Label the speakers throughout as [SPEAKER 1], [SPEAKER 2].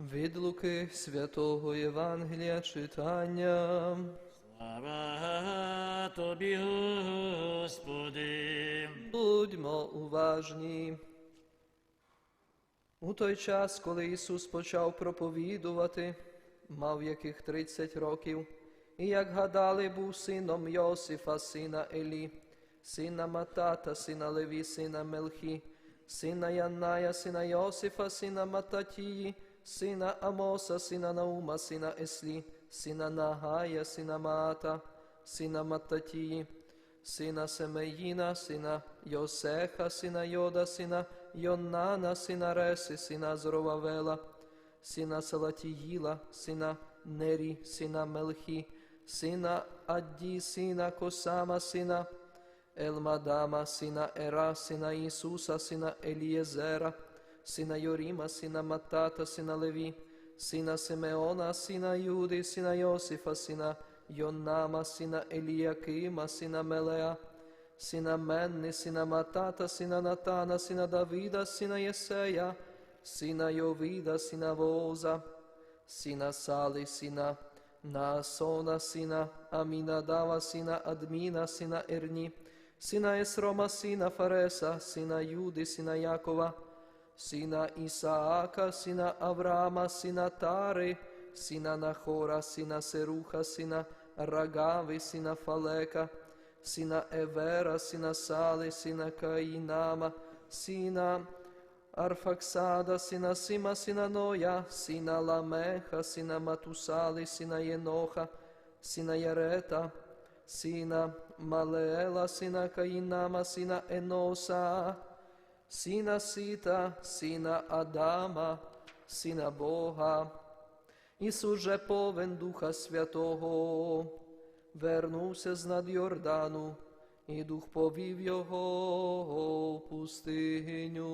[SPEAKER 1] Від Луки святого Євангелія читання.
[SPEAKER 2] Слава тобі, Господи.
[SPEAKER 1] Будьмо уважні. У той час, коли Ісус почав проповідувати, мав яких 30 років, і, як гадали, був сином Йосифа, сина Елі, сина Матата, сина Леві, сина Мелхі, сина Янная, сина Йосифа, сина Мататії, syna Amosa, syna Nauma, syna Esli, syna Nahaja, syna Maata, syna Matatiji, syna Semejina, syna Joseha, syna Joda, syna Jonana, syna Resi, syna zrovavela, syna Salatijila, syna Neri, syna Melhi, syna Addi, syna Kosama, syna Elmadama, syna Era, syna Isusa, syna Eliezera, сина Йоріма, сина Матата, сина Леві, сина Симеона, сина Юди, сина Йосифа, сина Йоннама, сина Еліякима, сина Мелеа, сина Менни, сина Матата, сина Натана, сина Давида, сина Єсея, сина Йовіда, сина Воза, сина Сали, сина Наасона, сина Амінадава, сина Адміна, сина Ерні, сина Есрома, сина Фареса, сина Юди, сина Якова, сина Ісаака, сина Авраама, сина Тари, сина Нахора, сина Серуха, сина Рагави, сина Фалека, сина Евера, сина Сали, сина Каїнама, сина Арфаксада, сина Сима, сина Ноя, сина Ламеха, сина Матусали, сина Єноха, сина Ярета, сина Малеела, сина Каїнама, сина Еноса, сина Сита, сина Адама, сина Бога. Ісус же повен Духа Святого, вернувся з над Йордану, і Дух повів його в пустиню.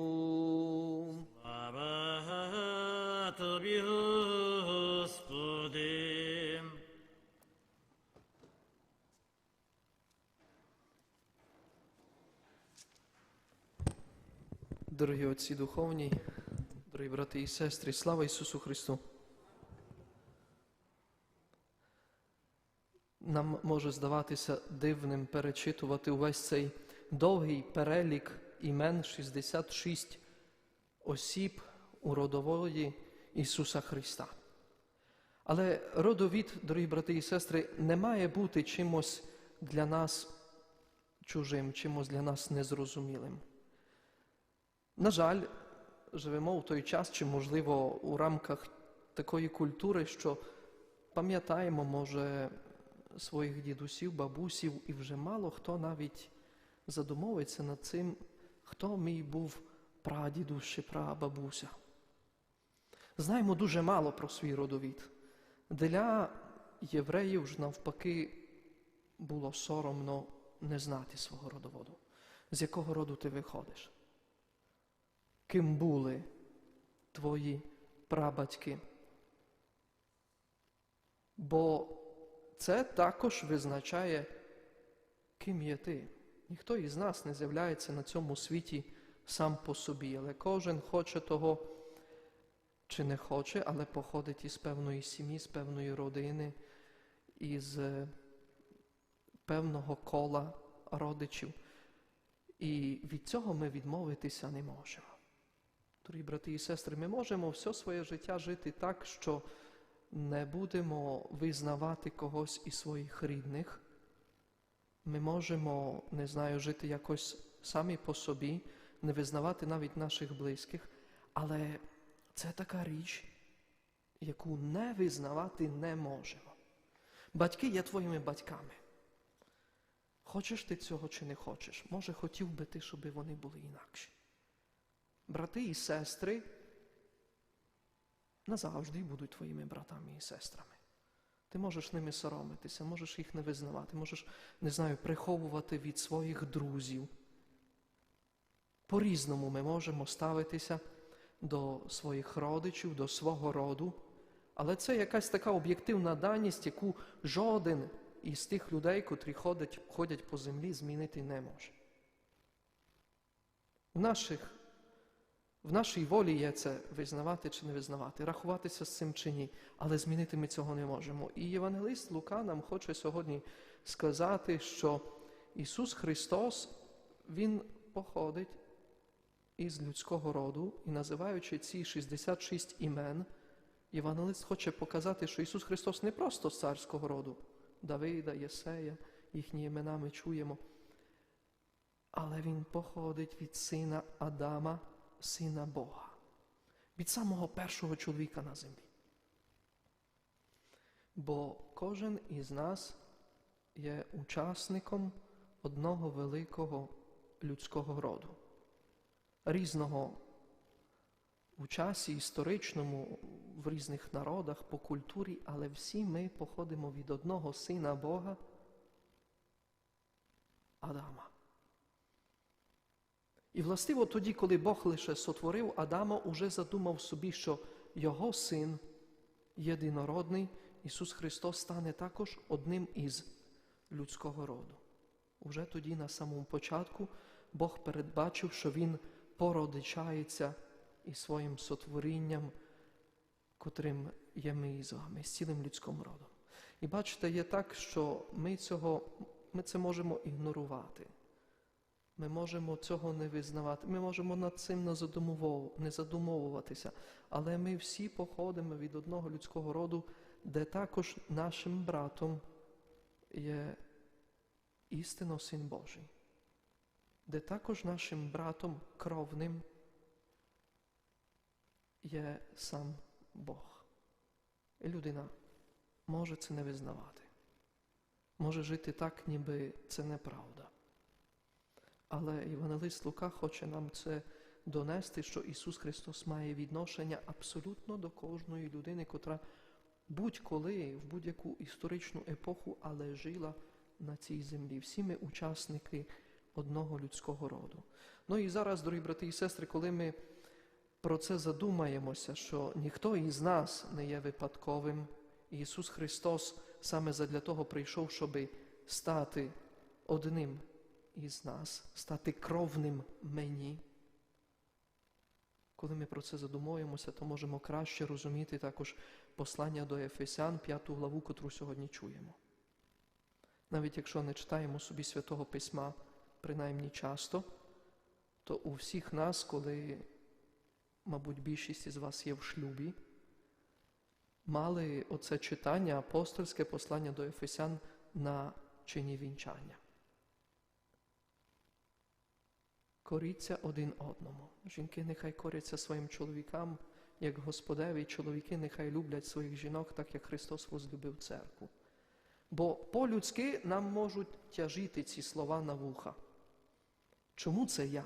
[SPEAKER 2] Слава тобі, Господи.
[SPEAKER 1] Дорогі отці духовні, дорогі брати і сестри, слава Ісусу Христу! Нам може здаватися дивним перечитувати увесь цей довгий перелік імен 66 осіб у родоводі Ісуса Христа. Але родовід, дорогі брати і сестри, не має бути чимось для нас чужим, чимось для нас незрозумілим. На жаль, живемо в той час, чи, можливо, у рамках такої культури, що пам'ятаємо, може, своїх дідусів, бабусів, і вже мало хто навіть задумовується над цим, хто мій був прадідусь чи прабабуся. Знаємо дуже мало про свій родовід. Для євреїв ж навпаки було соромно не знати свого родоводу, з якого роду ти виходиш. Ким були твої прабатьки? Бо це також визначає, ким є ти. Ніхто із нас не з'являється на цьому світі сам по собі, але кожен хоче того чи не хоче, але походить із певної сім'ї, з певної родини, із е, певного кола родичів. І від цього ми відмовитися не можемо. Дорогі брати і сестри, ми можемо все своє життя жити так, що не будемо визнавати когось із своїх рідних. Ми можемо, не знаю, жити якось самі по собі, не визнавати навіть наших близьких, але це така річ, яку не визнавати не можемо. Батьки є твоїми батьками. Хочеш ти цього чи не хочеш? Може, хотів би ти, щоб вони були інакші. Брати і сестри назавжди будуть твоїми братами і сестрами. Ти можеш ними соромитися, можеш їх не визнавати, можеш, не знаю, приховувати від своїх друзів. По-різному ми можемо ставитися до своїх родичів, до свого роду, але це якась така об'єктивна даність, яку жоден із тих людей, котрі ходять, ходять по землі, змінити не може. У наших В нашій волі є це визнавати чи не визнавати, рахуватися з цим чи ні, але змінити ми цього не можемо. І Євангелист Лука нам хоче сьогодні сказати, що Ісус Христос, Він походить із людського роду, і називаючи ці 66 імен, Євангелист хоче показати, що Ісус Христос не просто з царського роду, Давида, Єсея, їхні імена ми чуємо, але Він походить від сина Адама, сина Бога, від самого першого чоловіка на землі. Бо кожен із нас є учасником одного великого людського роду, різного у часі історичному, в різних народах, по культурі, але всі ми походимо від одного сина Бога Адама. І властиво тоді, коли Бог лише сотворив Адама, уже задумав собі, що його син, єдинородний, Ісус Христос, стане також одним із людського роду. Уже тоді, на самому початку, Бог передбачив, що Він породичається із своїм сотворінням, котрим є ми із вами, з цілим людським родом. І бачите, є так, що ми, цього, ми це можемо ігнорувати. Ми можемо цього не визнавати, ми можемо над цим не, задумовуватися, але ми всі походимо від одного людського роду, де також нашим братом є істинно Син Божий, де також нашим братом кровним є сам Бог. І людина може це не визнавати, може жити так, ніби це неправда. Але Євангелист Лука хоче нам це донести, що Ісус Христос має відношення абсолютно до кожної людини, котра будь-коли, в будь-яку історичну епоху, але жила на цій землі. Всі ми учасники одного людського роду. Ну і зараз, дорогі брати і сестри, коли ми про це задумаємося, що ніхто із нас не є випадковим, Ісус Христос саме задля того прийшов, щоби стати одним із нас, стати кровним мені. Коли ми про це задумуємося, то можемо краще розуміти також послання до Ефесян, п'яту главу, котру сьогодні чуємо. Навіть якщо не читаємо собі святого Письма, принаймні часто, то у всіх нас, коли, мабуть, більшість із вас є в шлюбі, мали оце читання, апостольське послання до Ефесян на чині вінчання. Коріться один одному. Жінки нехай коряться своїм чоловікам, як Господеві, чоловіки нехай люблять своїх жінок, так як Христос возлюбив церкву. Бо по-людськи нам можуть тяжити ці слова на вуха. Чому це я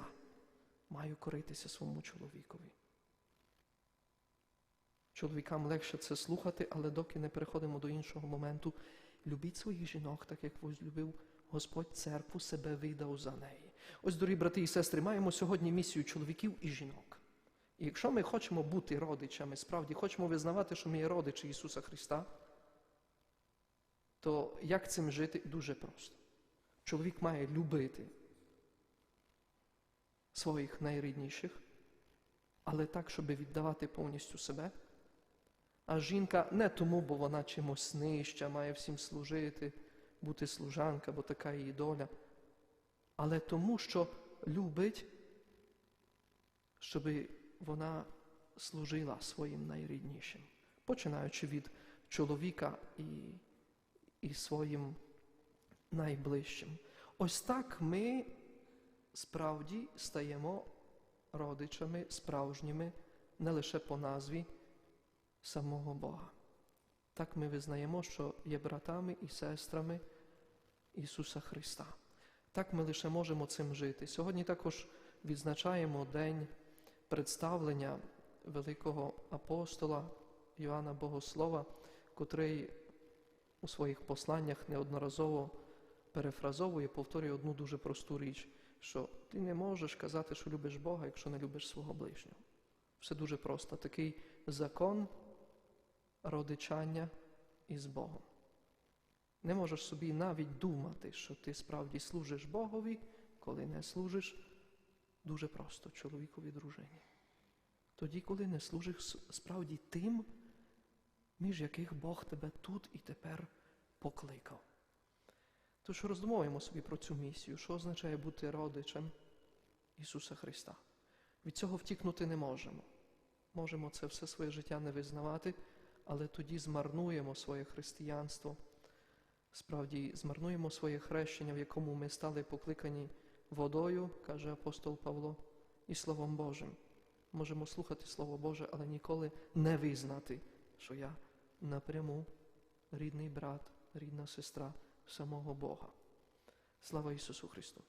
[SPEAKER 1] маю коритися своєму чоловікові? Чоловікам легше це слухати, але доки не переходимо до іншого моменту, любіть своїх жінок, так як возлюбив Господь церкву себе видав за неї. Ось, дорогі брати і сестри, маємо сьогодні місію чоловіків і жінок. І якщо ми хочемо бути родичами, справді хочемо визнавати, що ми є родичі Ісуса Христа, то як цим жити дуже просто. Чоловік має любити своїх найрідніших, але так, щоб віддавати повністю себе. А жінка не тому, бо вона чимось нижча, має всім служити, бути служанка, бо така її доля, але тому, що любить, щоб вона служила своїм найріднішим, починаючи від чоловіка і, і своїм найближчим. Ось так ми справді стаємо родичами справжніми не лише по назві самого Бога. Так ми визнаємо, що є братами і сестрами Ісуса Христа. Так ми лише можемо цим жити. Сьогодні також відзначаємо День представлення великого апостола Йоанна Богослова, котрий у своїх посланнях неодноразово перефразовує, повторює одну дуже просту річ, що ти не можеш казати, що любиш Бога, якщо не любиш свого ближнього. Все дуже просто. Такий закон родичання із Богом. Не можеш собі навіть думати, що ти справді служиш Богові, коли не служиш дуже просто чоловікові дружині. тоді, коли не служиш справді тим, між яких Бог тебе тут і тепер покликав. Тож роздумуємо собі про цю місію, що означає бути родичем Ісуса Христа. Від цього втікнути не можемо. Можемо це все своє життя не визнавати, але тоді змарнуємо своє християнство. Справді, змарнуємо своє хрещення, в якому ми стали покликані водою, каже апостол Павло, і Словом Божим. Можемо слухати Слово Боже, але ніколи не визнати, що я напряму рідний брат, рідна сестра самого Бога. Слава Ісусу Христу!